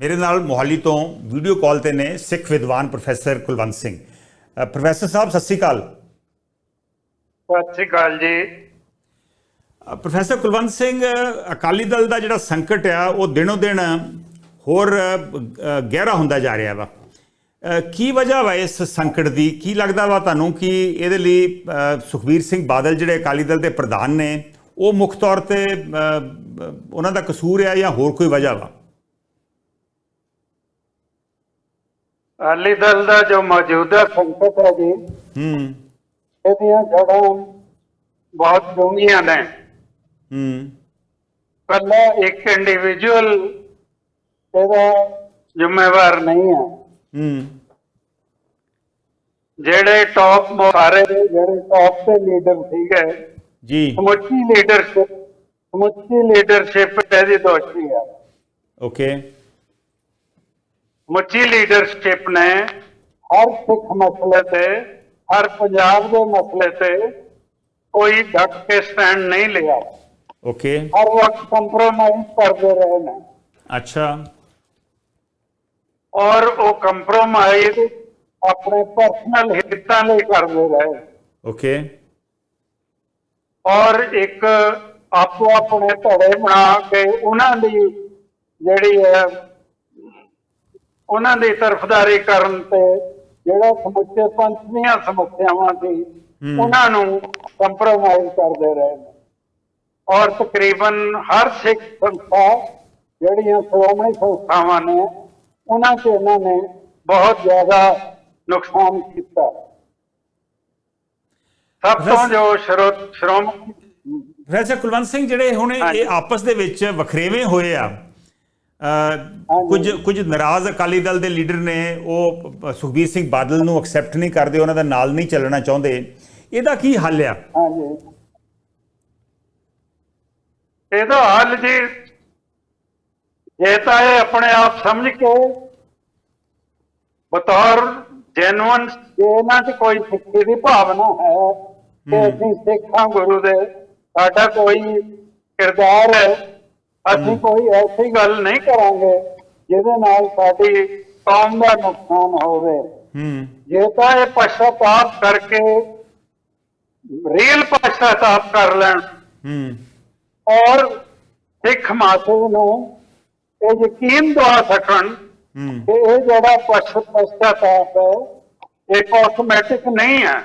ਮੇਰੇ ਨਾਲ ਮੋਹਾਲੀ ਤੋਂ ਵੀਡੀਓ ਕਾਲ ਤੇ ਨੇ ਸਿੱਖ ਵਿਦਵਾਨ ਪ੍ਰੋਫੈਸਰ ਕੁਲਵੰਤ ਸਿੰਘ। ਪ੍ਰੋਫੈਸਰ ਸਾਹਿਬ ਸਤਿ ਸ੍ਰੀ ਅਕਾਲ। ਸਤਿ ਸ਼੍ਰੀ ਅਕਾਲ ਜੀ। ਪ੍ਰੋਫੈਸਰ ਕੁਲਵੰਤ ਸਿੰਘ ਅਕਾਲੀ ਦਲ ਦਾ ਜਿਹੜਾ ਸੰਕਟ ਆ ਉਹ ਦਿਨੋ ਦਿਨ ਹੋਰ ਗਹਿਰਾ ਹੁੰਦਾ ਜਾ ਰਿਹਾ ਵਾ। ਕੀ ਵਜ੍ਹਾ ਵਾ ਇਸ ਸੰਕਟ ਦੀ? ਕੀ ਲੱਗਦਾ ਵਾ ਤੁਹਾਨੂੰ ਕਿ ਇਹਦੇ ਲਈ ਸੁਖਬੀਰ ਸਿੰਘ ਬਾਦਲ ਜਿਹੜੇ ਅਕਾਲੀ ਦਲ ਦੇ ਪ੍ਰਧਾਨ ਨੇ ਉਹ ਮੁੱਖ ਤੌਰ ਤੇ ਉਹਨਾਂ ਦਾ ਕਸੂਰ ਆ ਜਾਂ ਹੋਰ ਕੋਈ ਵਜ੍ਹਾ ਵਾ? ਅਕਾਲੀ ਦਲ ਦਾ ਜੋ ਮੌਜੂਦਾ ਸੰਕਟ ਹੈ ਜੀ ਹੂੰ। ਇਹਦੀਆਂ ਜੜਾਂ ਬਹੁਤ ਡੂੰਘੀਆਂ ਨੇ। ਹੂੰ। ਕੱਲਾ ਇੱਕ ਇੰਡੀਵਿਜੂਅਲ ਇਹਦਾ ਜ਼ਿੰਮੇਵਾਰ ਨਹੀਂ ਹੈ। ਹੂੰ। ਜਿਹੜੇ ਟੌਪ ਸਾਰੇ ਜਿਹੜੇ ਟੌਪ ਤੇ ਲੀਡਰ ਸੀਗੇ ਜੀ। ਸਮੁੱਚੀ ਲੀਡਰਸ਼ਿਪ ਸਮੁੱਚੀ ਲੀਡਰਸ਼ਿਪ ਇਹਦੀ ਦੋਸ਼ੀ ਹੈ। ਓਕੇ ਸਮੁੱਚੀ ਲੀਡਰਸ਼ਿਪ ਨੇ ਹਰ ਸਿੱਖ ਮਸਲੇ ਤੇ ਹਰ ਪੰਜਾਬ ਦੇ ਮਸਲੇ ਤੇ ਕੋਈ ਡਟ ਕੇ ਸਟੈਂਡ ਨਹੀਂ ਲਿਆ। ਓਕੇ ਹਰ ਵਕਤ ਕੰਪਰੋਮਾਈਜ਼ ਕਰਦੇ ਰਹੇ ਨੇ। ਅੱਛਾ। ਔਰ ਉਹ ਕੰਪਰੋਮਾਈਜ਼ ਆਪਣੇ ਪਰਸਨਲ ਹਿੱਤਾਂ ਲਈ ਕਰਦੇ ਰਹੇ। ਓਕੇ ਔਰ ਇੱਕ ਆਪੋ ਆਪਣੇ ਧੜੇ ਬਣਾ ਕੇ ਉਹਨਾਂ ਦੀ ਜਿਹੜੀ ਹੈ ਉਹਨਾਂ ਦੀ ਤਰਫਦਾਰੀ ਕਰਨ ਤੇ ਜਿਹੜਾ ਸਮੁੱਚੇ ਪੰਥ ਦੀਆਂ ਸਮੱਸਿਆਵਾਂ ਸੀ। ਉਹਨਾਂ ਨੂੰ ਕੰਪਰੋਮਾਈਜ਼ ਕਰਦੇ ਰਹੇ ਨੇ ਔਰ ਤਕਰੀਬਨ ਹਰ ਸਿੱਖ ਸੰਸਥਾ ਜਿਹੜੀਆਂ ਸ਼੍ਰੋਮਣੀ ਸੰਸਥਾਵਾਂ ਨੇ ਉਹਨਾਂ 'ਚ ਇਹਨਾਂ ਨੇ ਬਹੁਤ ਜ਼ਿਆਦਾ ਨੁਕਸਾਨ ਕੀਤਾ ਸਭ ਤੋਂ ਜੋ ਸ਼ਰੋ ਸ਼੍ਰੋਮਣੀ ਵੈਸੇ ਕੁਲਵੰਤ ਸਿੰਘ ਜਿਹੜੇ ਹੁਣ। ਇਹ ਆਪਸ ਦੇ ਵਿੱਚ ਵਖਰੇਵੇਂ ਹੋਏ ਆ। ਕੁਝ ਕੁਝ ਨਾਰਾਜ਼ ਅਕਾਲੀ ਦਲ ਦੇ ਲੀਡਰ ਨੇ ਉਹ ਸੁਖਬੀਰ ਸਿੰਘ ਬਾਦਲ ਨੂੰ ਐਕਸੈਪਟ ਨਹੀਂ ਕਰਦੇ ਉਹਨਾਂ ਦਾ ਨਾਲ ਨਹੀਂ ਚੱਲਣਾ ਚਾਹੁੰਦੇ। ਇਹਦਾ ਕੀ ਹੱਲ ਆ? ਹਾਂਜੀ। ਇਹਦਾ ਹੱਲ ਜੀ ਜੇ ਤਾਂ ਇਹ ਆਪਣੇ ਆਪ ਸਮਝ ਕੇ ਬਤੌਰ ਜੈਨੂਅਨ ਜੇ ਇਹਨਾਂ 'ਚ ਕੋਈ ਸਿੱਖੀ ਦੀ ਭਾਵਨਾ ਹੈ ਕਿ ਅਸੀਂ ਸਿੱਖਾਂ ਗੁਰੂ ਦੇ ਸਾਡਾ ਕੋਈ ਕਿਰਦਾਰ ਹੈ। ਅਸੀਂ ਕੋਈ ਐਸੀ ਗੱਲ ਨਹੀਂ ਕਰਾਂਗੇ ਜਿਹਦੇ ਨਾਲ ਸਾਡੀ ਕੌਮ ਦਾ ਨੁਕਸਾਨ ਹੋਵੇ ਹੂੰ। ਜੇ ਤਾਂ ਇਹ ਪਛਤਾਪ ਕਰਕੇ ਰੀਅਲ ਪਛਤਾਪ ਕਰ ਲੈਣ। ਹੂੰ। ਔਰ ਸਿੱਖ ਮਾਸੂ ਨੂੰ ਇਹ ਯਕੀਨ ਦਵਾ ਸਕਣ ਕਿ ਇਹ ਜਿਹੜਾ ਪਛ ਪਛਤਾਪ ਹੈ ਇਹ ਕਾਸਮੈਟਿਕ ਨਹੀਂ ਹੈ।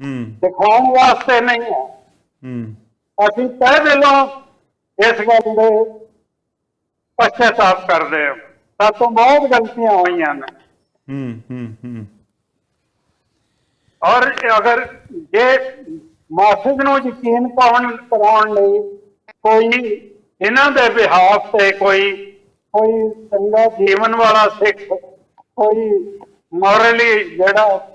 ਹੂੰ। ਦਿਖਾਉਣ ਵਾਸਤੇ ਨਹੀਂ ਹੈ। ਹੂੰ। ਅਸੀਂ ਤਹਿ ਦਿਲੋਂ ਇਸ ਗੱਲ ਦੇ ਪਛਤਾਪ ਕਰਦੇ ਹਾਂ। ਸਾਤੋਂ ਬਹੁਤ ਗਲਤੀਆਂ ਹੋਈਆਂ ਨੇ। ਹੂੰ ਹੂੰ ਹੂੰ। ਔਰ ਅਗਰ ਜੇ ਮਾਸੂਦ ਨੂੰ ਯਕੀਨ ਪਾਉਣ ਕਰਾਉਣ ਲਈ ਕੋਈ ਇਹਨਾਂ ਦੇ ਬਿਹਾਫ ਤੇ ਕੋਈ ਕੋਈ ਚੰਗਾ ਜੀਵਨ ਵਾਲਾ ਸਿੱਖ ਕੋਈ ਮੋਰਲੀ ਜਿਹੜਾ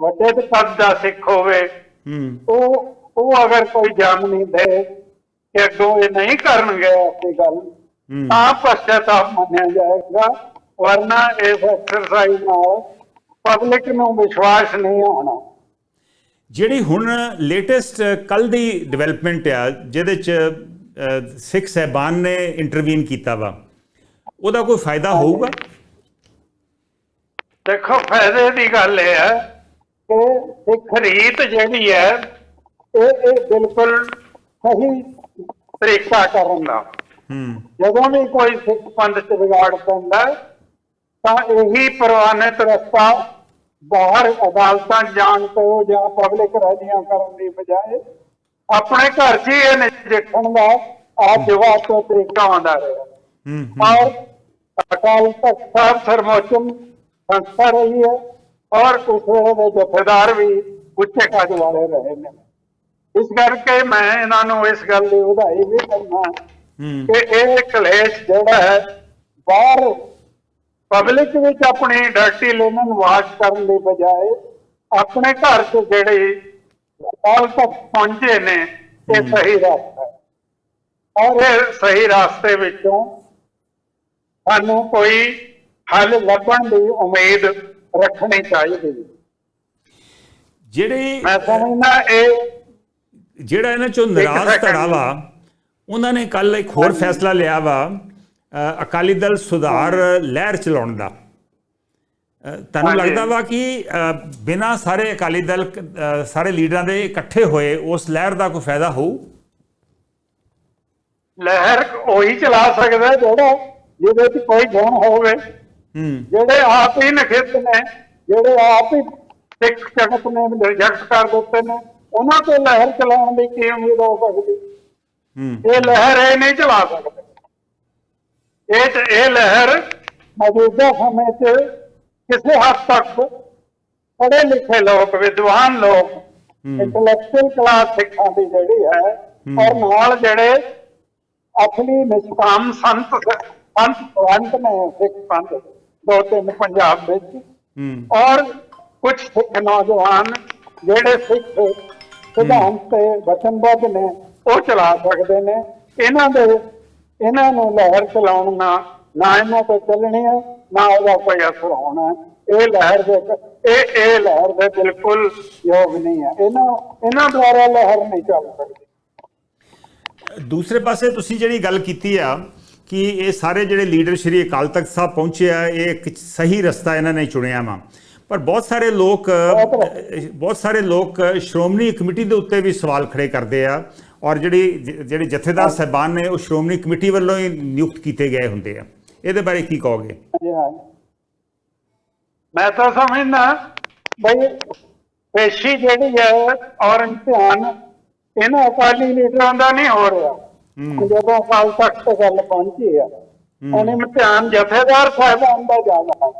ਵੱਡੇ ਤੇ ਪਦ ਦਾ ਸਿੱਖ ਹੋਵੇ ਹੂੰ। ਉਹ ਉਹ ਅਗਰ ਕੋਈ ਜਾਣ ਨਹੀਂ ਦੇ ਕਿ ਅੱਗੋਂ ਇਹ ਨਹੀਂ ਕਰਨਗੇ ਐਸੀ ਗੱਲ। ਹੂੰ ਤਾਂ ਪਛਤਾਪ ਮੰਨਿਆ ਜਾਏਗਾ ਵਰਨਾ ਇਸ ਐਕਸਰਸਾਈਜ਼ ਨਾਲ ਪਬਲਿਕ ਨੂੰ ਵਿਸ਼ਵਾਸ ਨਹੀਂ ਹੋਣਾ। ਜਿਹੜੀ ਹੁਣ ਲੇਟੈਸਟ ਕੱਲ ਦੀ ਡਿਵੈਲਪਮੈਂਟ ਆ ਜਿਹਦੇ ਚ ਸਿੱਖ ਸਹਿਬਾਨ ਨੇ ਇੰਟਰਵੀਨ ਕੀਤਾ ਵਾ ਉਹਦਾ ਕੋਈ ਫਾਇਦਾ ਹੋਊਗਾ? ਦੇਖੋ ਫਾਇਦੇ ਦੀ ਗੱਲ ਇਹ ਹੈ ਕਿ ਸਿੱਖ ਰੀਤ ਜਿਹੜੀ ਹੈ ਇਹ ਇਹ ਬਿਲਕੁਲ ਸਹੀ ਤਰੀਕਾ ਕਰਨ ਦਾ। ਜਦੋਂ ਵੀ ਕੋਈ ਸਿੱਖ ਪੰਥ ਚ ਵਿਗਾੜ ਪੈਂਦਾ ਤਾਂ ਇਹੀ ਪ੍ਰਵਾਨਿਤ ਰਸਤਾ ਬਾਹਰ ਅਦਾਲਤਾਂ ਜਾਣ ਤੋਂ ਜਾਂ ਪਬਲਿਕ ਰੈਲੀਆਂ ਕਰਨ ਦੀ ਬਜਾਏ ਆਪਣੇ ਘਰ 'ਚ ਇਹ ਨਜਿੱਠਣ ਦਾ ਆ ਜਵਾਬ ਤੋਂ ਤਰੀਕਾ ਆਉਂਦਾ ਰਿਹਾ। ਔਰ ਅਕਾਲ ਤਖਤ ਸਾਹਿਬ ਸਰਮੋਚਨ ਸੰਸਥਾ ਰਹੀ ਹੈ ਔਰ ਉਸਦੇ ਦੇ ਜਥੇਦਾਰ ਵੀ ਉੱਚੇ ਕਾਜ ਵਾਲੇ ਰਹੇ ਨੇ। ਇਸ ਕਰਕੇ ਮੈਂ ਇਹਨਾਂ ਨੂੰ ਇਸ ਗੱਲ ਦੀ ਵਧਾਈ ਵੀ ਦਿੰਦਾ ਕਿ ਇਹ ਕਲੇਸ਼ ਜਿਹੜਾ ਹੈ ਬਾਹਰ ਪਬਲਿਕ ਵਿੱਚ ਆਪਣੀ ਡਰਟੀ ਲਿਨਨ ਵਾਸ਼ ਕਰਨ ਦੀ ਬਜਾਏ ਆਪਣੇ ਘਰ 'ਚ ਜਿਹੜੇ ਅਕਾਲ ਤੱਕ ਪਹੁੰਚੇ ਨੇ ਇਹ ਸਹੀ ਰਸਤਾ ਹੈ ਔਰ ਇਹ ਸਹੀ ਰਾਸਤੇ ਵਿੱਚੋਂ ਸਾਨੂੰ ਕੋਈ ਹੱਲ ਲੱਭਣ ਦੀ ਉਮੀਦ ਰੱਖਣੀ ਚਾਹੀਦੀ ਹੈ। ਜਿਹੜੇ ਮੈਂ ਸਮਝਦਾ ਇਹ ਜਿਹੜਾ ਇਹਨਾਂ ਚੋਂ ਨਾਰਾਜ਼ second। ਉਹਨਾਂ ਨੇ ਕੱਲ ਇੱਕ ਹੋਰ ਫੈਸਲਾ ਲਿਆ ਵਾ ਅਕਾਲੀ ਦਲ ਸੁਧਾਰ ਲਹਿਰ ਚਲਾਉਣ ਦਾ। ਤੁਹਾਨੂੰ। ਲੱਗਦਾ ਵਾ ਕਿ ਬਿਨਾਂ ਸਾਰੇ ਅਕਾਲੀ ਦਲ ਸਾਰੇ ਲੀਡਰਾਂ ਦੇ ਇਕੱਠੇ ਹੋਏ ਉਸ ਲਹਿਰ ਦਾ ਕੋਈ ਫਾਇਦਾ ਹੋਊ? ਲਹਿਰ ਉਹੀ ਚਲਾ ਸਕਦਾ ਜਿਹੜਾ ਜਿਹਦੇ 'ਚ ਕੋਈ ਗੁਣ ਹੋਵੇ। ਹੂੰ। ਜਿਹੜੇ ਆਪ ਹੀ ਨਖਿੱਤ ਨੇ ਜਿਹੜੇ ਆਪ ਹੀ ਸਿੱਖ ਜਗਤ ਨੇ ਰਿਜੈਕਟ ਕਰ ਦਿੱਤੇ ਨੇ ਉਹਨਾਂ ਤੋਂ ਲਹਿਰ ਚਲਾਉਣ ਦੀ ਕੀ ਉਮੀਦ ਹੋ ਸਕਦੀ? ਇਹ ਲਹਿਰ ਇਹ ਨਹੀਂ ਚਲਾ ਸਕਦੇ। ਇਹ ਚ- ਇਹ ਲਹਿਰ ਮੌਜੂਦਾ ਸਮੇਂ 'ਚ ਕਿਸੇ ਹੱਦ ਤੱਕ ਪੜ੍ਹੇ ਲਿਖੇ ਲੋਕ ਵਿਦਵਾਨ ਲੋਕ ਇੰਟੈਲੈਕਚੁਅਲ ਕਲਾਸ ਸਿੱਖਾਂ ਦੀ ਜਿਹੜੀ ਹੈ ਔਰ ਨਾਲ ਜਿਹੜੇ ਅਸਲੀ ਨਿਸ਼ਕਾਮ ਸੰਤ ਸੰਤ ਸੰਤ ਨੇ ਸਿੱਖ ਸੰਤ ਦੋ ਤਿੰਨ ਪੰਜਾਬ ਵਿੱਚ। ਔਰ ਕੁਝ ਸਿੱਖ ਨੌਜਵਾਨ ਜਿਹੜੇ ਸਿੱਖ ਸਿਧਾਂਤ ਤੇ ਵਚਨਬੱਧ ਨੇ ਉਹ ਚਲਾ ਸਕਦੇ ਨੇ। ਇਹਨਾਂ ਦੇ ਇਹਨਾਂ ਨੂੰ ਲਹਿਰ ਚਲਾਉਣ ਨਾ ਨਾ ਇਹਨਾਂ ਤੇ ਚੱਲਣੀ ਹੈ ਨਾ ਉਹਦਾ ਕੋਈ ਅਸਰ ਹੋਣਾ। ਇਹ ਲਹਿਰ ਦੇ ਇਹ ਇਹ ਲਹਿਰ ਦੇ ਬਿਲਕੁਲ ਯੋਗ ਨਹੀਂ ਹੈ। ਇਹਨਾਂ ਇਹਨਾਂ ਦੁਆਰਾ ਲਹਿਰ ਨਹੀਂ ਚੱਲ ਸਕਦੀ। ਦੂਸਰੇ ਪਾਸੇ ਤੁਸੀਂ ਜਿਹੜੀ ਗੱਲ ਕੀਤੀ ਆ ਕਿ ਇਹ ਸਾਰੇ ਜਿਹੜੇ ਲੀਡਰ ਸ਼੍ਰੀ ਅਕਾਲ ਤਖਤ ਸਾਹਿਬ ਪਹੁੰਚੇ ਆ ਇਹ ਇੱਕ ਸਹੀ ਰਸਤਾ ਇਹਨਾਂ ਨੇ ਚੁਣਿਆ ਵਾ। ਪਰ ਬਹੁਤ ਸਾਰੇ ਲੋਕ ਬਹੁਤ ਸਾਰੇ ਲੋਕ ਸ਼੍ਰੋਮਣੀ ਕਮੇਟੀ ਦੇ ਉੱਤੇ ਵੀ ਸਵਾਲ ਖੜੇ ਕਰਦੇ ਆ। ਔਰ ਜਿਹੜੀ ਜਿਹੜੇ ਜਥੇਦਾਰ ਸਾਹਿਬਾਨ ਨੇ ਉਹ ਸ਼੍ਰੋਮਣੀ ਕਮੇਟੀ ਵੱਲੋਂ ਹੀ ਨਿਯੁਕਤ ਕੀਤੇ ਗਏ ਹੁੰਦੇ ਆ। ਇਹਦੇ ਬਾਰੇ ਕੀ ਕਹੋਗੇ? ਮੈਂ ਤਾਂ ਸਮਝਦਾ ਬਈ ਪੇਸ਼ੀ ਜਿਹੜੀ ਹੈ ਔਰ ਇਮਤਿਹਾਨ ਇਹਨਾਂ ਅਕਾਲੀ ਲੀਡਰਾਂ ਦਾ ਨਹੀਂ ਹੋ ਰਿਹਾ। ਜਦੋਂ ਅਕਾਲ ਤਖਤ ਤੇ ਗੱਲ ਪਹੁੰਚੀ ਆ ਉਹ ਇਮਤਿਹਾਨ ਜਥੇਦਾਰ ਸਾਹਿਬਾਨ ਦਾ ਜ਼ਿਆਦਾ ਹੈ।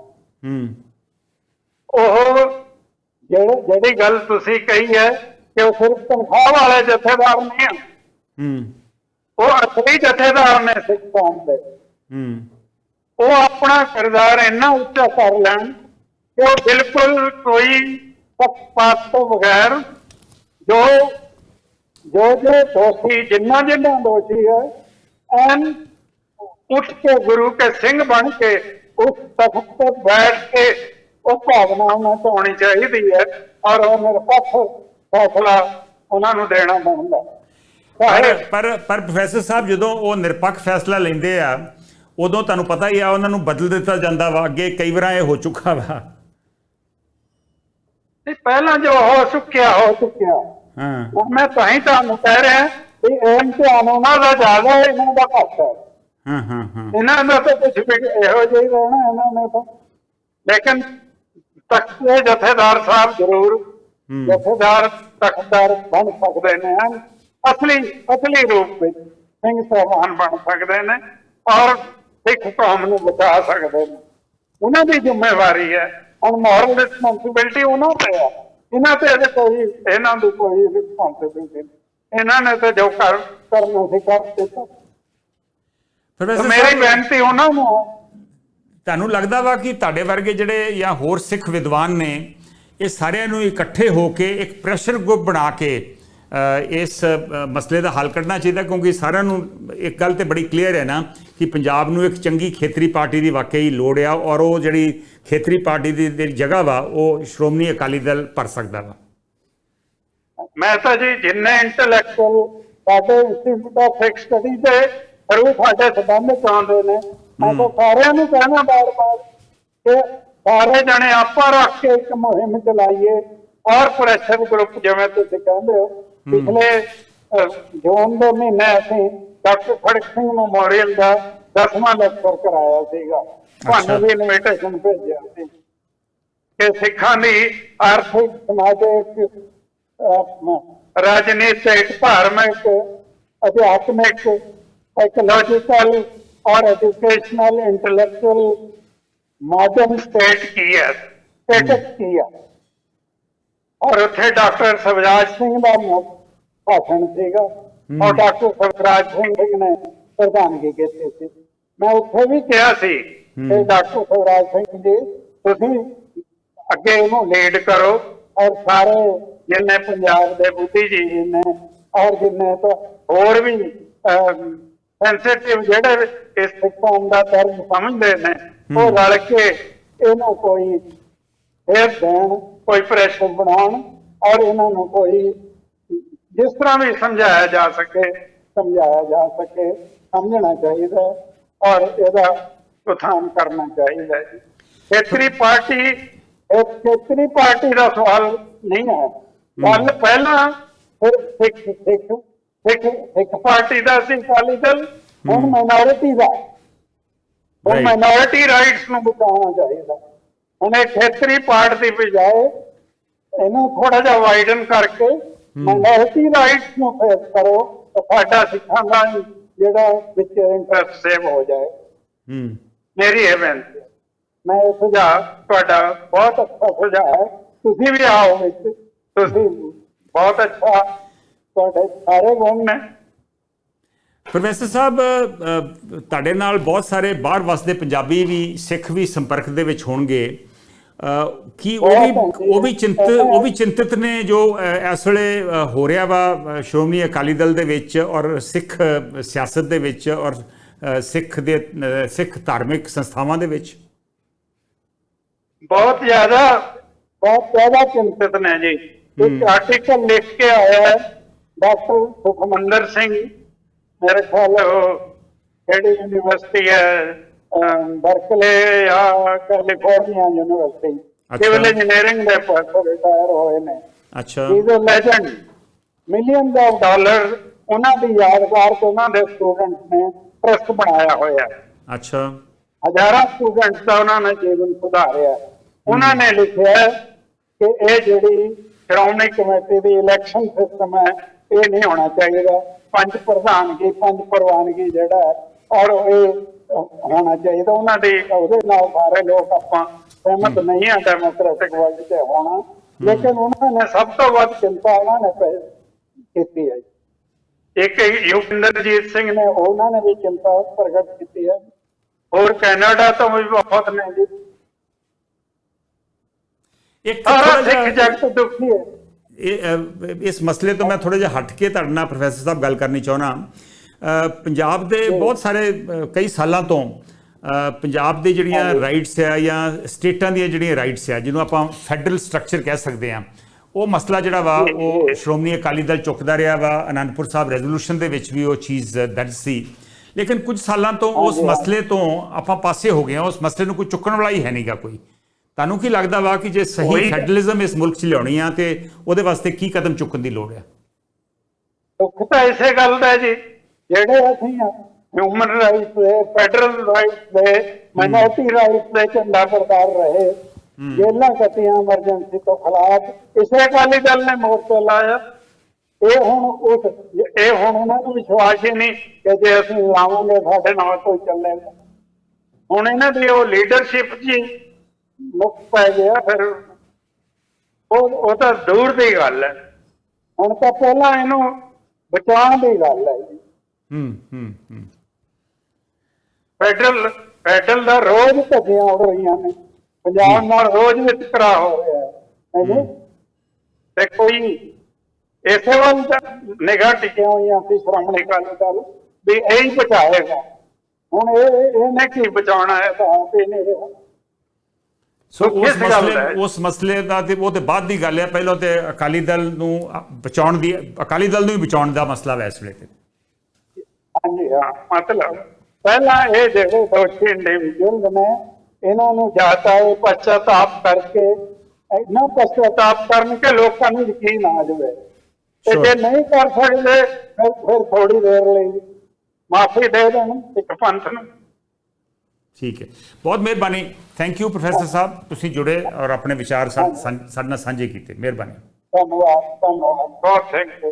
ਉਹ ਜਿਹੜੀ ਗੱਲ ਤੁਸੀਂ ਕਹੀ ਹੈ ਕਿ ਉਹ ਸਿਰਫ ਤਨਖਾਹ ਵਾਲੇ ਜਥੇਦਾਰ ਨਹੀਂ ਹੂੰ। ਉਹ ਅਸਲੀ ਜਥੇਦਾਰ ਨੇ ਸਿੱਖ ਕੌਮ ਦੇ। ਹੂੰ। ਉਹ ਆਪਣਾ ਕਿਰਦਾਰ ਇੰਨਾ ਉੱਚਾ ਕਰ ਲੈਣ ਕਿ ਉਹ ਬਿਲਕੁਲ ਕੋਈ ਪੱਖਪਾਤ ਤੋਂ ਬਗੈਰ ਜੋ ਜੋ ਜੋ ਦੋਸ਼ੀ ਜਿੰਨਾ ਜਿੰਨਾ ਦੋਸ਼ੀ ਹੈ ਐਨ ਉੱਠ ਕੇ ਗੁਰੂ ਕੇ ਸਿੰਘ ਬਣ ਕੇ ਉਸ ਤਖਤ ਤੇ ਬੈਠ ਕੇ ਉਹ ਭਾਵਨਾ ਉਹਨਾਂ ਤੋਂ ਹੋਣੀ ਚਾਹੀਦੀ ਹੈ ਔਰ ਉਹ ਨਿਰਪੱਖ ਫੈਸਲਾ ਉਹਨਾਂ ਨੂੰ ਦੇਣਾ ਬਣਦਾ ਪਰ ਪਰ ਪਰ ਪ੍ਰੋਫੈਸਰ ਸਾਹਿਬ ਜਦੋਂ ਉਹ ਨਿਰਪੱਖ ਫੈਸਲਾ ਲੈਂਦੇ ਆ ਉਦੋਂ ਤੁਹਾਨੂੰ ਪਤਾ ਹੀ ਆ ਉਹਨਾਂ ਨੂੰ ਬਦਲ ਦਿੱਤਾ ਜਾਂਦਾ ਵਾ ਅੱਗੇ ਕਈ ਵਾਰਾਂ ਇਹ ਹੋ ਚੁੱਕਾ ਵਾ। ਨਹੀਂ, ਪਹਿਲਾਂ ਜੋ ਹੋ ਚੁੱਕਿਆ ਹੋ ਚੁੱਕਿਆ। ਹਾਂ। ਹੁਣ ਮੈਂ ਤਾਂ ਹੀ ਤੁਹਾਨੂੰ ਕਹਿ ਰਿਹਾ ਕਿ ਇਹ ਇਮਤਿਹਾਨ ਉਹਨਾਂ ਦਾ ਜ਼ਿਆਦਾ ਇਹਨਾਂ ਦਾ ਘੱਟ ਹੈ। ਹਾਂ ਹਾਂ ਹਾਂ। ਇਹਨਾਂ ਦਾ ਤਾਂ ਕੁਝ ਵੀ ਇਹੋ ਜਿਹਾ ਹੀ ਰਹਿਣਾ ਇਹਨਾਂ ਨੇ ਤਾਂ। ਲੇਕਿਨ ਦੇ ਜਥੇਦਾਰ ਸਾਹਿਬ ਜ਼ਰੂਰ ਜਥੇਦਾਰ ਤਖਤਦਾਰ ਬਣ ਸਕਦੇ ਨੇ ਹਨ ਅਸਲੀ ਅਸਲੀ ਰੂਪ ਵਿੱਚ ਸਿੰਘ ਸਾਹਿਬਾਨ ਬਣ ਸਕਦੇ ਨੇ ਔਰ ਸਿੱਖ ਕੌਮ ਨੂੰ ਬਚਾ ਸਕਦੇ ਨੇ। ਉਹਨਾਂ ਦੀ ਜ਼ਿੰਮੇਵਾਰੀ ਹੈ। ਹੁਣ ਮੋਰਲ ਰਿਸਪੌਂਸਿਬਿਲਟੀ ਉਹਨਾਂ ਤੇ ਹੈ। ਇਹਨਾਂ ਤੇ ਅਜੇ ਕੋਈ ਇਹਨਾਂ ਦੀ ਕੋਈ ਰਿਸਪੌਂਸਿਬਿਲਟੀ ਇਹਨਾਂ ਨੇ ਤਾਂ ਜੋ ਕਰ ਕਰਨਾ ਸੀ ਕਰ ਦਿੱਤਾ। ਮੇਰੀ ਬੇਨਤੀ ਉਹਨਾਂ ਨੂੰ ਤੁਹਾਨੂੰ ਲੱਗਦਾ ਵਾ ਕਿ ਤੁਹਾਡੇ ਵਰਗੇ ਜਿਹੜੇ ਜਾਂ ਹੋਰ ਸਿੱਖ ਵਿਦਵਾਨ ਨੇ ਇਹ ਸਾਰਿਆਂ ਨੂੰ ਇਕੱਠੇ ਹੋ ਕੇ ਇੱਕ ਪ੍ਰੈਸ਼ਰ ਗਰੁੱਪ ਬਣਾ ਕੇ ਇਸ ਮਸਲੇ ਦਾ ਹੱਲ ਕੱਢਣਾ ਚਾਹੀਦਾ ਕਿਉਂਕਿ ਸਾਰਿਆਂ ਨੂੰ ਇੱਕ ਗੱਲ ਤੇ ਬੜੀ ਕਲੀਅਰ ਹੈ ਨਾ ਕਿ ਪੰਜਾਬ ਨੂੰ ਇੱਕ ਚੰਗੀ ਖੇਤਰੀ ਪਾਰਟੀ ਦੀ ਵਾਕਈ ਲੋੜ ਆ ਔਰ ਉਹ ਜਿਹੜੀ ਖੇਤਰੀ ਪਾਰਟੀ ਦੀ ਜਗ੍ਹਾ ਵਾ ਉਹ ਸ਼੍ਰੋਮਣੀ ਅਕਾਲੀ ਦਲ ਭਰ ਸਕਦਾ ਵਾ। ਮੈਂ ਤਾਂ ਜੀ ਜਿੰਨੇ ਇੰਟੈਲੈਕਚੁਅਲ ਸਾਡੇ ਇੰਸਟੀਚਿਊਟ ਆਫ ਸਿੱਖ ਸਟੱਡੀ ਦੇ ਥਰੂ ਸਾਡੇ ਸੰਬੰਧ ਚਾਹੁੰਦੇ ਨੇ ਮੈਂ ਤਾਂ ਸਾਰਿਆਂ ਨੂੰ ਕਹਿਣਾ ਬਾਰ-ਬਾਰ ਕਿ ਸਾਰੇ ਜਣੇ ਆਪਾਂ ਰੱਖ ਕੇ ਇੱਕ ਮੁਹਿੰਮ ਚਲਾਈਏ। ਔਰ ਪ੍ਰੈਸ਼ਰ ਗਰੁੱਪ ਜਿਵੇਂ ਤੁਸੀਂ ਕਹਿੰਦੇ ਹੋ। ਪਿਛਲੇ ਜੂਨ ਦੇ ਮਹੀਨੇ ਅਸੀਂ ਡਾਕਟਰ ਖੜਕ ਸਿੰਘ ਮੈਮੋਰੀਅਲ ਦਾ 10ਵਾਂ ਲੈਕਚਰ ਕਰਾਇਆ ਸੀਗਾ। ਤੁਹਾਨੂੰ ਵੀ ਇਨਵੀਟੇਸ਼ਨ ਭੇਜਿਆ ਸੀ। ਕਿ ਸਿੱਖਾਂ ਦੀ ਆਰਥਿਕ ਸਮਾਜਿਕ ਰਾਜਨੀਤਿਕ ਧਾਰਮਿਕ ਅਧਿਆਤਮਿਕ ਸਾਈਕੋਲੋਜੀਕਲ ਔਰ ਐਜੂਕੇਸ਼ਨਲ ਇੰਟੈਲੈਕਚੁਅਲ ਮਾਡਰਨ ਸਟੇਟ ਕੀ ਹੈ? ਸਟੇਟਸ ਕੀ ਹੈ? ਔਰ ਉੱਥੇ ਡਾਕਟਰ ਸਵਰਾਜ ਸਿੰਘ ਦਾ ਭਾਸ਼ਣ ਸੀਗਾ। ਔਰ ਡਾਕਟਰ ਸਵਰਾਜ ਸਿੰਘ ਨੇ ਪ੍ਰਧਾਨਗੀ ਕੀਤੀ ਸੀ। ਮੈਂ ਉੱਥੇ ਵੀ ਕਿਹਾ ਸੀ ਕਿ ਡਾਕਟਰ ਸਵਰਾਜ ਸਿੰਘ ਜੀ ਤੁਸੀਂ ਅੱਗੇ ਇਹਨੂੰ ਲੀਡ ਕਰੋ ਔਰ ਸਾਰੇ ਜਿੰਨੇ ਪੰਜਾਬ ਦੇ ਬੁੱਧੀਜੀਵੀ ਨੇ ਔਰ ਜਿੰਨੇ ਤਾਂ ਹੋਰ ਵੀ ਸੈਂਸਿਟਿਵ ਜਿਹੜੇ ਇਸ ਕੌਮ ਦਾ ਦਰਦ ਸਮਝਦੇ ਨੇ ਉਹ ਰਲ ਕੇ ਇਹਨੂੰ ਕੋਈ ਫੇਰ ਦੇਣ ਕੋਈ ਪ੍ਰੈਸ਼ਰ ਬਣਾਉਣ ਔਰ ਇਹਨਾਂ ਨੂੰ ਕੋਈ ਜਿਸ ਤਰ੍ਹਾਂ ਵੀ ਸਮਝਾਇਆ ਜਾ ਸਕੇ ਸਮਝਾਇਆ ਜਾ ਸਕੇ ਸਮਝਣਾ ਚਾਹੀਦਾ ਔਰ ਇਹਦਾ ਉਥਾਨ ਕਰਨਾ ਚਾਹੀਦਾ ਹੈ ਖੇਤਰੀ ਪਾਰਟੀ ਇਹ ਖੇਤਰੀ ਪਾਰਟੀ ਦਾ ਸਵਾਲ ਨਹੀਂ ਹੈ। ਗੱਲ ਪਹਿਲਾਂ ਫਿਰ ਸਿੱਖ ਸਿੱਖ ਸਿੱਖ ਪਾਰਟੀ ਦਾ ਸੀ ਅਕਾਲੀ ਦਲ ਹੁਣ ਮਾਈਨੋਰਿਟੀ ਦਾ। Right. ਮਾਈਨੋਰਿਟੀ ਰਾਈਟਸ ਨੂੰ ਬਚਾਉਣਾ ਚਾਹੀਦਾ। ਹੁਣ ਇਹ ਖੇਤਰੀ ਪਾਰਟ ਦੀ ਬਜਾਏ ਇਹਨੂੰ ਥੋੜਾ ਜਿਹਾ ਵਾਈਡਨ ਕਰਕੇ ਮਾਈਨੋਰਿਟੀ ਰਾਈਟਸ ਨੂੰ ਫੇਸ ਕਰੋ ਤਾਂ ਸਾਡਾ ਸਿੱਖਾਂ ਦਾ ਜਿਹੜਾ ਵਿੱਚ ਇੰਟਰਸਟ ਸੇਵ ਹੋ ਜਾਏ। ਹੂੰ। ਮੇਰੀ ਇਹ ਬੇਨਤੀ। ਮੈਂ ਇਹ ਸੁਝਾਅ ਤੁਹਾਡਾ ਬਹੁਤ ਅੱਛਾ ਸੁਝਾਅ ਹੈ। ਤੁਸੀਂ ਵੀ ਆਓ ਵਿੱਚ। ਤੁਸੀਂ ਬਹੁਤ ਅੱਛਾ। ਤੁਹਾਡੇ ਸਾਰੇ ਗੁਣ ਨੇ। ਪ੍ਰੋਫੈਸਰ ਸਾਹਿਬ ਤੁਹਾਡੇ ਨਾਲ ਬਹੁਤ ਸਾਰੇ ਬਾਹਰ ਵਸਦੇ ਪੰਜਾਬੀ ਵੀ ਸਿੱਖ ਵੀ ਸੰਪਰਕ ਦੇ ਵਿੱਚ ਹੋਣਗੇ। ਕੀ ਉਹ ਵੀ ਉਹ ਵੀ ਚਿੰਤ ਉਹ ਵੀ ਚਿੰਤਿਤ ਨੇ ਜੋ ਇਸ ਵੇਲੇ ਹੋ ਰਿਹਾ ਵਾ ਸ਼੍ਰੋਮਣੀ ਅਕਾਲੀ ਦਲ ਦੇ ਵਿੱਚ ਔਰ ਸਿੱਖ ਸਿਆਸਤ ਦੇ ਵਿੱਚ ਔਰ ਸਿੱਖ ਦੇ ਸਿੱਖ ਧਾਰਮਿਕ ਸੰਸਥਾਵਾਂ ਦੇ ਵਿੱਚ? ਬਹੁਤ ਜ਼ਿਆਦਾ ਬਹੁਤ ਜ਼ਿਆਦਾ ਚਿੰਤਿਤ ਨੇ ਜੀ। ਇੱਕ ਆਰਟੀਕਲ ਲਿਖ ਕੇ ਆਇਆ ਹੈ ਡਾਕਟਰ ਸੁਖਮੰਦਰ ਸਿੰਘ। ਮੇਰੇ ਖਿਆਲ ਕਿਹੜੀ ਯੂਨੀਵਰਸਿਟੀ ਹੈ? ਬਰਕਲੇ ਜਾਂ ਕੈਲੀਫੋਰਨੀਆ ਯੂਨੀਵਰਸਿਟੀ। ਸਿਵਲ ਇੰਜੀਨੀਅਰਿੰਗ ਦੇ ਪ੍ਰੋਫੈਸਰ ਰਿਟਾਇਰ ਹੋਏ ਨੇ। ਅੱਛਾ। Is a legend millions of dollar ਉਹਨਾਂ ਦੀ ਯਾਦਗਾਰ ਤੇ ਉਹਨਾਂ ਦੇ ਸਟੂਡੈਂਟਸ ਨੇ ਟਰਸਟ ਬਣਾਇਆ ਹੋਇਆ। ਅੱਛਾ। ਹਜ਼ਾਰਾਂ ਸਟੂਡੈਂਟਸ ਦਾ ਉਹਨਾਂ ਨੇ ਜੀਵਨ ਸੁਧਾਰਿਆ। ਉਹਨਾਂ ਨੇ ਲਿਖਿਆ ਕਿ ਇਹ ਜਿਹੜੀ ਸ਼੍ਰੋਮਣੀ ਕਮੇਟੀ ਦੀ ਇਲੈਕਸ਼ਨ ਸਿਸਟਮ ਹੈ ਇਹ ਨਹੀਂ ਹੋਣਾ ਚਾਹੀਦਾ। ਪੰਜ ਪ੍ਰਧਾਨਗੀ ਪੰਜ ਪ੍ਰਵਾਨਗੀ ਜਿਹੜਾ ਔਰ ਇਹ ਹੋਣਾ ਚਾਹੀਦਾ। ਉਹਨਾਂ ਦੀ ਉਹਦੇ ਨਾਲ ਸਾਰੇ ਲੋਕ ਆਪਾਂ ਸਹਿਮਤ ਨਹੀਂ ਆ ਡੈਮੋਕ੍ਰੈਟਿਕ ਵਰਲਡ ਤੇ ਹੋਣਾ। ਲੇਕਿਨ ਉਹਨਾਂ ਨੇ ਸਭ ਤੋਂ ਵੱਧ ਚਿੰਤਾ ਉਹਨਾਂ ਨੇ ਕੀਤੀ ਹੈ। ਇੱਕ ਯੁਗਿੰਦਰਜੀਤ ਸਿੰਘ ਨੇ ਉਹਨਾਂ ਨੇ ਵੀ ਚਿੰਤਾ ਪ੍ਰਗਟ ਕੀਤੀ ਹੈ। ਹੋਰ ਕੈਨੇਡਾ ਤੋਂ ਵੀ ਬਹੁਤ ਨੇ ਜੀ। ਇੱਕ ਸਾਰਾ ਸਿੱਖ ਜਗਤ ਦੁਖੀ ਹੈ। ਇਸ ਮਸਲੇ ਤੋਂ ਮੈਂ ਥੋੜਾ ਜਿਹਾ ਹਟ ਕੇ ਤੁਹਾਡੇ ਨਾਲ ਪ੍ਰੋਫੈਸਰ ਸਾਹਿਬ ਗੱਲ ਕਰਨੀ ਚਾਹੁੰਦਾ। ਅ, ਪੰਜਾਬ ਦੇ ਬਹੁਤ ਸਾਰੇ ਕਈ ਸਾਲਾਂ ਤੋਂ ਪੰਜਾਬ ਦੇ ਜਿਹੜੀਆਂ ਰਾਈਟਸ ਆ ਜਾਂ ਸਟੇਟਾਂ ਦੀਆਂ ਜਿਹੜੀਆਂ ਰਾਈਟਸ ਆ ਜਿਹਨੂੰ ਆਪਾਂ ਫੈਡਰਲ ਸਟਰਕਚਰ ਕਹਿ ਸਕਦੇ ਆ ਉਹ ਮਸਲਾ ਜਿਹੜਾ ਵਾ ਉਹ ਸ਼੍ਰੋਮਣੀ ਅਕਾਲੀ ਦਲ ਚੁੱਕਦਾ ਰਿਹਾ ਵਾ ਅਨੰਦਪੁਰ ਸਾਹਿਬ ਰੈਜ਼ੋਲੂਸ਼ਨ ਦੇ ਵਿੱਚ ਵੀ ਉਹ ਚੀਜ਼ ਦਰਜ ਸੀ। ਲੇਕਿਨ ਕੁਝ ਸਾਲਾਂ ਤੋਂ ਉਸ ਮਸਲੇ ਤੋਂ ਆਪਾਂ ਪਾਸੇ ਹੋ ਗਏ ਆ ਉਸ ਮਸਲੇ ਨੂੰ ਕੋਈ ਚੁੱਕਣ ਵਾਲਾ ਹੀ ਹੈ ਨਹੀਂਗਾ ਕੋਈ। ਤੁਹਾਨੂੰ ਕੀ ਲੱਗਦਾ ਵਾ ਕਿ ਜੇ ਸਹੀ ਫੈਡਰਲਿਜ਼ਮ ਇਸ ਮੁਲਕ 'ਚ ਲਿਆਉਣੀ ਆ ਤੇ ਉਹਦੇ ਵਾਸਤੇ ਕੀ ਕਦਮ ਚੁੱਕਣ ਦੀ ਲੋੜ ਹੈ ਦੁੱਖ ਤਾਂ ਇਸੇ ਗੱਲ ਦਾ ਜੀ। ਜਿਹੜੇ ਅਸੀਂ ਹਿਊਮਨ ਰਾਈਟਸ ਦੇ ਫੈਡਰਲ ਰਾਈਟਸ ਦੇ ਮਾਈਨੋਰਟੀ ਰਾਈਟਸ ਦੇ ਝੰਡਾ ਬਰਦਾਰ ਰਹੇ ਜੇਲਾਂ ਕੱਟੀਆਂ ਐਮਰਜੈਂਸੀ ਤੋਂ ਖਿਲਾਫ ਇਸੇ ਅਕਾਲੀ ਦਲ ਨੇ ਮੋਰਚਾ ਲਾਇਆ। ਇਹ ਹੁਣ ਉਸ ਇਹ ਹੁਣ ਉਹਨਾਂ ਨੂੰ ਵਿਸ਼ਵਾਸ ਹੀ ਨਹੀਂ ਕਿ ਜੇ ਅਸੀਂ ਲਾਵਾਂਗੇ ਸਾਡੇ ਨਾਲ ਕੋਈ ਚੱਲੇਗਾ। ਹੁਣ ਇਹਨਾਂ ਦੀ ਉਹ ਲੀਡਰਸ਼ਿਪ ਜੀ ਮੁੱਖ ਪੈ ਗਿਆ ਫਿਰ। ਉਹ ਉਹ ਤਾਂ ਦੂਰ ਦੀ ਗੱਲ ਹੈ। ਹੁਣ ਤਾਂ ਪਹਿਲਾਂ ਇਹਨੂੰ ਬਚਾਉਣ ਦੀ ਗੱਲ ਹੈ ਜੀ। ਹੂੰ ਹੂੰ ਹੂੰ। ਫੈਡਰਲ ਫੈਡਰਲ ਦਾ ਰੋਜ਼ ਧੱਜੀਆਂ ਉੱਡ ਰਹੀਆਂ ਨੇ। ਪੰਜਾਬ ਨਾਲ ਰੋਜ਼ ਵਿਤਕਰਾ ਹੋ ਰਿਹਾ ਹੈ? ਤੇ ਕੋਈ ਇਸੇ ਵੱਲ ਨਿਗਾਹ ਟਿਕੀਆਂ ਹੋਈਆਂ ਸੀ ਸ਼੍ਰੋਮਣੀ ਅਕਾਲੀ ਦਲ ਵੀ ਇਹ ਹੀ ਬਚਾਏਗਾ। ਹੁਣ ਇਹ ਇਹਨੇ ਕੀ ਬਚਾਉਣਾ ਹੈ ਤਾਂ ਆਪ ਰਿਹਾ। ਸੋ ਉਸ ਮਸਲੇ? ਉਸ ਮਸਲੇ ਦਾ ਤੇ ਉਹ ਤੇ ਬਾਅਦ ਦੀ ਗੱਲ ਹੈ ਪਹਿਲਾਂ ਤੇ ਅਕਾਲੀ ਦਲ ਨੂੰ ਬਚਾਉਣ ਦੀ ਅਕਾਲੀ ਦਲ ਨੂੰ ਹੀ ਬਚਾਉਣ ਦਾ ਮਸਲਾ ਇਸ ਵੇਲੇ ਤੇ ਮਤਲਬ ਪਹਿਲਾਂ ਇਹ ਜਿਹੜੇ ਦੋਸ਼ੀ ਇੰਡੀਵਿਜੂਅਲ ਨੇ ਇਹਨਾਂ ਨੂੰ ਜਾਤਾ ਹੈ ਪਛਤਾਪ ਕਰਕੇ ਇਹਨਾਂ ਪਛਤਾਪ ਕਰਨ ਕੇ ਲੋਕਾਂ ਨੂੰ ਯਕੀਨ ਆ ਜਾਵੇ ਤੇ. ਜੇ ਨਹੀਂ ਕਰ ਸਕਦੇ ਫਿਰ ਥੋੜੀ ਦੇਰ ਲਈ ਮਾਫੀ ਦੇ ਦੇਣ ਇੱਕ ਪੰਥ ਨੂੰ ਠੀਕ ਹੈ। ਬਹੁਤ ਮਿਹਰਬਾਨੀ। ਥੈਂਕ ਯੂ ਪ੍ਰੋਫੈਸਰ ਸਾਹਿਬ। ਤੁਸੀਂ ਜੁੜੇ ਔਰ ਆਪਣੇ ਵਿਚਾਰ ਸਾਡੇ ਨਾਲ ਸਾਂਝੇ ਕੀਤੇ। ਮਿਹਰਬਾਨੀ। ਧੰਨਵਾਦ ਧੰਨਵਾਦ। ਬਹੁਤ ਥੈਂਕ ਯੂ